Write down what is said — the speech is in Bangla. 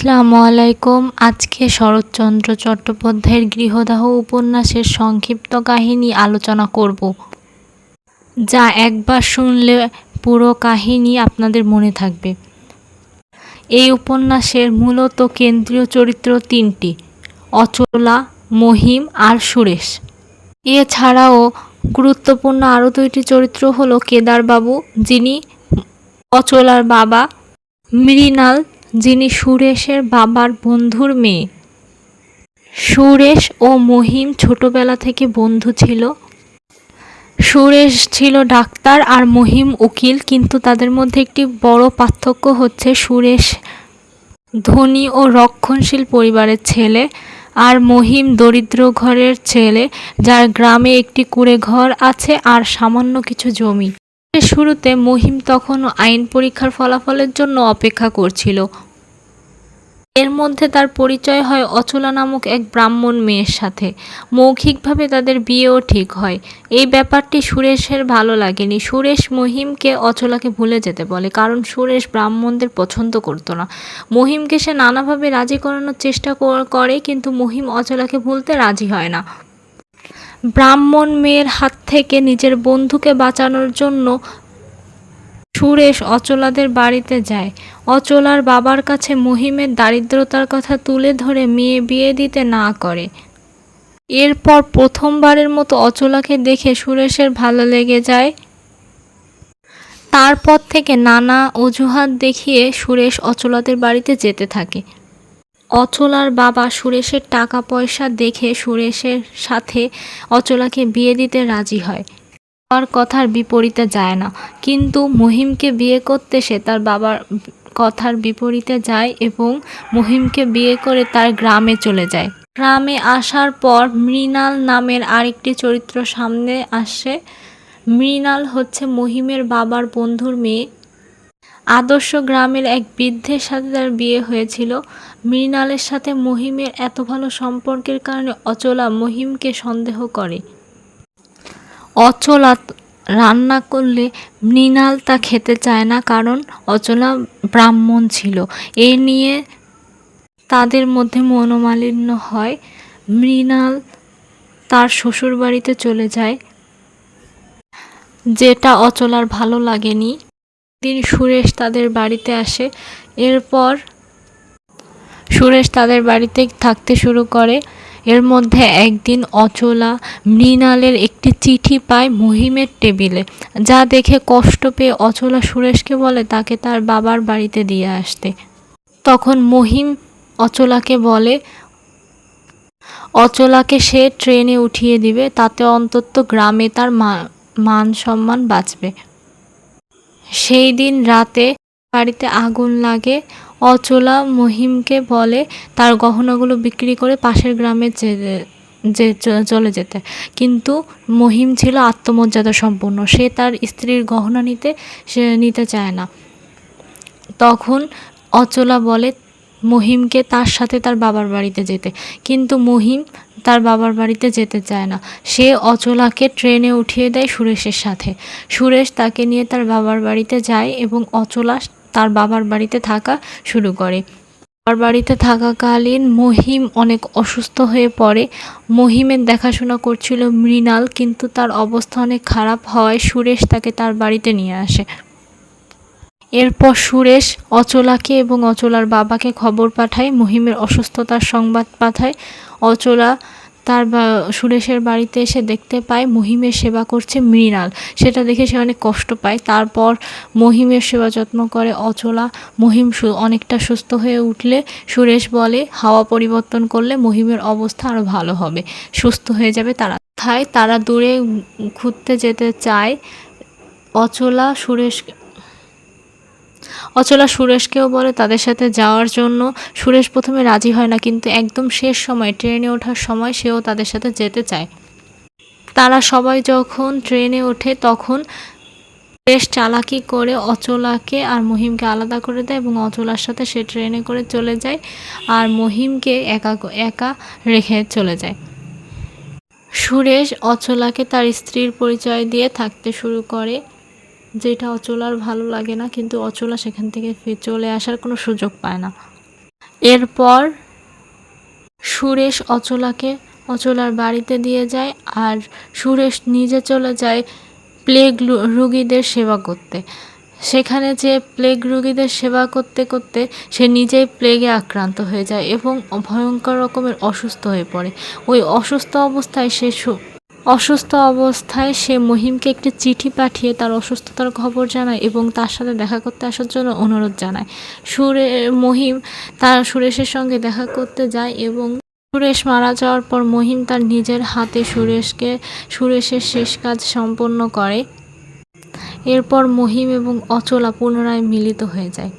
আসসালামু আলাইকুম। আজকে শরৎচন্দ্র চট্টোপাধ্যায়ের গৃহদাহ উপন্যাসের সংক্ষিপ্ত কাহিনী আলোচনা করব, যা একবার শুনলে পুরো কাহিনী আপনাদের মনে থাকবে। এই উপন্যাসের মূলত কেন্দ্রীয় চরিত্র তিনটি, অচলা, মহিম আর সুরেশ। এছাড়াও গুরুত্বপূর্ণ আরও দুইটি চরিত্র হলো কেদারবাবু, যিনি অচলার বাবা মৃণাল যিনি সুরেশের বাবার বন্ধুর মেয়ে। সুরেশ ও মহিম ছোটবেলা থেকে বন্ধু ছিল। সুরেশ ছিল ডাক্তার আর মহিম উকিল, কিন্তু তাদের মধ্যে একটি বড় পার্থক্য হচ্ছে সুরেশ ধনী ও রক্ষণশীল পরিবারের ছেলে আর মহিম দরিদ্র ঘরের ছেলে, যার গ্রামে একটি কুড়ে ঘর আছে আর সামান্য কিছু জমি। শুরুতে মহিম তখনও আইন পরীক্ষার ফলাফলের জন্য অপেক্ষা করছিল। এর মধ্যে তার পরিচয় হয় অচলা নামক এক ব্রাহ্মণ মেয়ের সাথে। মৌখিকভাবে তাদের বিয়েও ঠিক হয়। এই ব্যাপারটি সুরেশের ভালো লাগেনি। সুরেশ মহিমকে অচলাকে ভুলে যেতে বলে, কারণ সুরেশ ব্রাহ্মণদের পছন্দ করতো না। মহিমকে সে নানাভাবে রাজি করানোর চেষ্টা করে, কিন্তু মহিম অচলাকে ভুলতে রাজি হয় না। ব্রাহ্মণ মেয়ের হাত থেকে নিজের বন্ধুকে বাঁচানোর জন্য সুরেশ অচলাদের বাড়িতে যায়। অচলার বাবার কাছে মহিমের দারিদ্রতার কথা তুলে ধরে মেয়ে বিয়ে দিতে না করে। এরপর প্রথমবারের মতো অচলাকে দেখে সুরেশের ভালো লেগে যায়। তারপর থেকে নানা অজুহাত দেখিয়ে সুরেশ অচলাদের বাড়িতে যেতে থাকে। অচলার বাবা সুরেশের টাকা পয়সা দেখে সুরেশের সাথে অচলাকে বিয়ে দিতে রাজি হয়। বাবার কথার বিপরীতে যায় না। কিন্তু মহিমকে বিয়ে করতে সে তার বাবার কথার বিপরীতে যায় এবং মহিমকে বিয়ে করে তার গ্রামে চলে যায়। গ্রামে আসার পর মৃণাল নামের আরেকটি চরিত্র সামনে আসে। মৃণাল হচ্ছে মহিমের বাবার বন্ধুর মেয়ে। আদর্শ গ্রামের এক বৃদ্ধের সাথে তার বিয়ে হয়েছিল। মৃণালের সাথে মহিমের এত ভালো সম্পর্কের কারণে অচলা মহিমকে সন্দেহ করে। অচলা রান্না করলে মৃণাল তা খেতে চায় না কারণ অচলা ব্রাহ্মণ ছিল। এ নিয়ে তাদের মধ্যে মনোমালিন্য হয়। মৃণাল তার শ্বশুর বাড়িতে চলে যায়। যেটা অচলার ভালো লাগেনি। দিন সুরেশ তাদের বাড়িতে আসে। এরপর সুরেশ তাদের বাড়িতে থাকতে শুরু করে। এর মধ্যে একদিন অচলা মৃণালের একটি চিঠি পায় মহিমের টেবিলে। যা দেখে কষ্ট পেয়ে অচলা সুরেশকে বলে, তাকে তার বাবার বাড়িতে দিয়ে আসতে। তখন মহিম অচলাকে বলে, অচলাকে সে ট্রেনে উঠিয়ে দিবে, তাতে অন্তত গ্রামে তার মান সম্মান বাঁচবে। সেই দিন রাতে বাড়িতে আগুন লাগে। অচলা মহিমকে বলে তার গহনাগুলো বিক্রি করে পাশের গ্রামে যে চলে যেতে। কিন্তু মহিম ছিল আত্মমর্যাদা সম্পন্ন। সে তার স্ত্রীর গহনা নিতে সে নিতে চায় না। তখন অচলা বলে, মহিমকে তার সাথে তার বাবার বাড়িতে যেতে। কিন্তু মহিম তার বাবার বাড়িতে যেতে চায় না। সে অচলাকে ট্রেনে উঠিয়ে দেয় সুরেশের সাথে। সুরেশ তাকে নিয়ে তার বাবার বাড়িতে যায় এবং অচলা তার বাবার বাড়িতে থাকা শুরু করে। বাবার বাড়িতে থাকাকালীন মহিম অনেক অসুস্থ হয়ে পড়ে। মহিমের দেখাশোনা করছিল মৃণাল, কিন্তু তার অবস্থা অনেক খারাপ হওয়ায় সুরেশ তাকে তার বাড়িতে নিয়ে আসে। এরপর সুরেশ অচলাকে এবং অচলার বাবাকে খবর পাঠায়, মহিমের অসুস্থতার সংবাদ পাঠায়। অচলা তার সুরেশের বাড়িতে এসে দেখতে পায়, মহিমের সেবা করছে মৃণাল। সেটা দেখে সে অনেক কষ্ট পায়। তারপর মহিমের সেবা যত্ন করে অচলা। মহিম অনেকটা সুস্থ হয়ে উঠলে সুরেশ বলে, হাওয়া পরিবর্তন করলে মহিমের অবস্থা আরও ভালো হবে। সুস্থ হয়ে যাবে তারা। কোথায় তারা দূরে ঘুরতে যেতে চায়। অচলা সুরেশ অচলা সুরেশকেও বলে, তাদের সাথে যাওয়ার জন্য সুরেশ প্রথমে রাজি হয় না, কিন্তু একদম শেষ সময়, ট্রেনে ওঠার সময় সেও তাদের সাথে যেতে চায়। তারা সবাই যখন ট্রেনে ওঠে, তখন বেশ চালাকি করে অচলাকে আর মহিমকে আলাদা করে দেয় এবং অচলার সাথে সে ট্রেনে করে চলে যায় আর মহিমকে একা একা রেখে চলে যায়। সুরেশ অচলাকে তার স্ত্রীর পরিচয় দিয়ে থাকতে শুরু করে। যেটা অচলার ভালো লাগে না, কিন্তু অচলা সেখান থেকে চলে আসার কোনো সুযোগ পায় না। এরপর সুরেশ অচলাকে অচলার বাড়িতে দিয়ে যায় আর সুরেশ নিজে চলে যায় প্লেগ রুগীদের সেবা করতে। সেখানে যে প্লেগ রুগীদের সেবা করতে করতে সে নিজেই প্লেগে আক্রান্ত হয়ে যায় এবং ভয়ঙ্কর রকমের অসুস্থ হয়ে পড়ে। ওই অসুস্থ অবস্থায় সে অসুস্থ অবস্থায় সে মহিমকে একটি চিঠি পাঠিয়ে তার অসুস্থতার খবর জানায় এবং তার সাথে দেখা করতে আসার জন্য অনুরোধ জানায়। সুরে, মহিম তার সুরেশের সঙ্গে দেখা করতে যায় এবং সুরেশ মারা যাওয়ার পর মহিম তার নিজের হাতে সুরেশকে, সুরেশের শেষ কাজ সম্পন্ন করে। এরপর মহিম এবং অচলা পুনরায় মিলিত হয়ে যায়।